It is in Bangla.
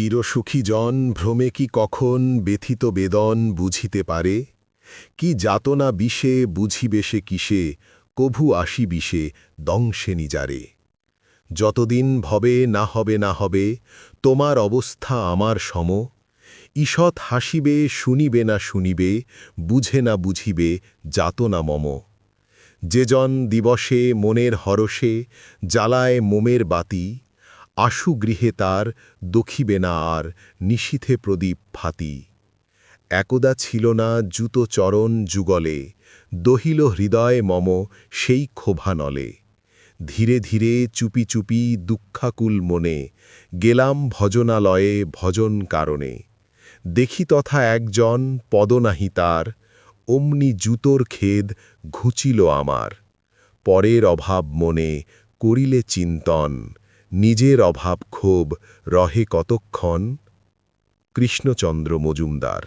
চিরসুখী জন ভ্রমে কি কখন ব্যথিত বেদন বুঝিতে পারে? কি যাতনা বিষে বুঝিবে সে কিসে? কভু আসি বিষে দংশে নিজারে। যতদিন ভবে না হবে না হবে, তোমার অবস্থা আমার সম। ঈষৎ হাসিবে, শুনিবে না শুনিবে, বুঝে না বুঝিবে, যাতনা মম। যেজন দিবসে মনের হরষে, জ্বালায় মোমের বাতি আশু গৃহে তার দখিবে না আর নিশীথে প্রদীপ ফাতি। একদা ছিল না জুতো চরণ যুগলে, দহিল হৃদয় মম সেই ক্ষোভানলে ধীরে ধীরে চুপি চুপি দুঃখাকুল মনে গেলাম ভজনালয়ে ভজন কারণে। দেখি তথা একজন পদনাহি তার, অমনি জুতোর খেদ ঘুচিল আমার। পরের অভাব মনে করিলে চিন্তন নিজের অভাব ক্ষোভ রহে কতক্ষণ? কৃষ্ণচন্দ্র মজুমদার